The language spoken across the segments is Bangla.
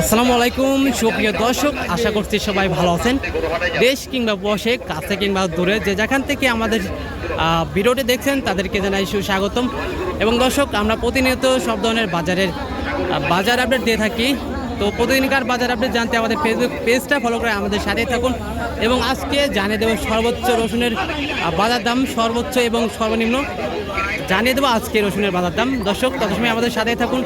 আসসালামু আলাইকুম, সুপ্রিয় দর্শক, আশা করছি সবাই ভালো আছেন। দেশ কিংবা বসে, কাছে কিংবা দূরে, যে যেখান থেকে আমাদের ভিডিওটি দেখছেন, তাদেরকে জানাই সুস্বাগতম। এবং দর্শক, আমরা প্রতিনিয়ত সব ধরনের বাজারের বাজার আপডেট দিয়ে থাকি। তো প্রতিদিনকার বাজার আপডেট জানতে আমাদের ফেসবুক পেজটা ফলো করে আমাদের সাথেই থাকুন। এবং আজকে জানিয়ে দেব সর্বোচ্চ রসুনের বাজার দাম সর্বোচ্চ এবং সর্বনিম্ন। জানিয়ে দেবো আজকে রসুনের বাজার দাম। দর্শক, তত সময় আমাদের সাথেই থাকুন।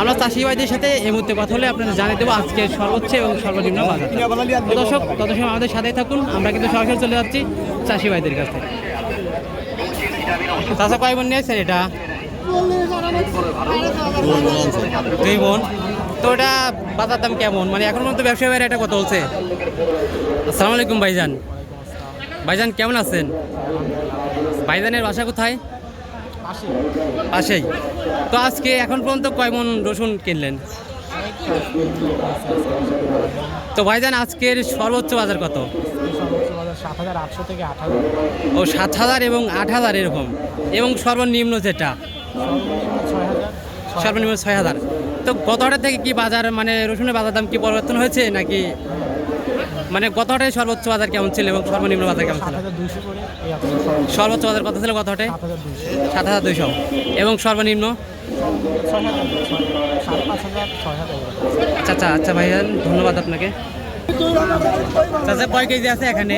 আমরা চাষি ভাইদের সাথে এই মুহূর্তে কথা হলে আপনাদের জানিয়ে দেবো আজকে সর্বোচ্চ এবং সর্বনিম্ন বাজার দর্শক, তত সময় আমাদের সাথেই থাকুন। আমরা কিন্তু সরাসরি চলে যাচ্ছি চাষি ভাইদের কাছে চাষা কয় বোন নিয়েছেন এটা? দুই বোন। তো এটা বাজার দাম কেমন? মানে এখন পর্যন্ত ব্যবসায়ী ভাইরা এটা কত বলছে? আসসালামু আলাইকুম, ভাইজান। ভাইজান, কেমন আছেন? ভাইজানের বাসা কোথায়? পাশেই তো আজকে এখন পর্যন্ত কয় মন রসুন কিনলেন? তো ভাইজান আজকের সর্বোচ্চ বাজার কত? ও সাত হাজার এবং আট হাজার এরকম। এবং সর্বনিম্ন যেটা? সর্বনিম্ন ছয় হাজার। সর্বনিম্ন ছয় হাজার। তো গত হাটের থেকে কি বাজার মানে রসুনের বাজার দাম কি পরিবর্তন হয়েছে নাকি? মানে গত হাটে সর্বোচ্চ বাজার কেমন ছিল এবং সর্বনিম্ন বাজার কেমন ছিল? সর্বোচ্চ বাজার কত ছিল গত হাটে সাত হাজার দুইশো। এবং সর্বনিম্ন। আচ্ছা আচ্ছা আচ্ছা ভাইজান ধন্যবাদ আপনাকে। চাচা কয় কেজি আছে এখানে?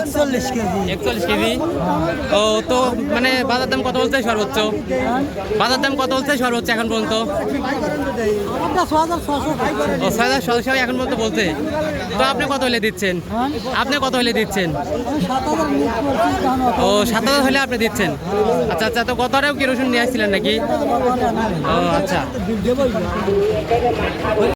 একচল্লিশ কেজি। একচল্লিশ কেজি। ও তো মানে বাজার দাম কত বলছে সর্বোচ্চ? বাজার দাম কত বলছে সর্বোচ্চ এখন পর্যন্ত? ছশো ও ছয় হাজার সদস্য এখন পর্যন্ত বলছে। তো আপনি কত হলে দিচ্ছেন? আপনি কত হলে দিচ্ছেন? ও সাত হাজার হলে আপনি দিচ্ছেন। আচ্ছা আচ্ছা তো গতটাও কি রসুন নিয়ে আসছিলেন নাকি? ও আচ্ছা।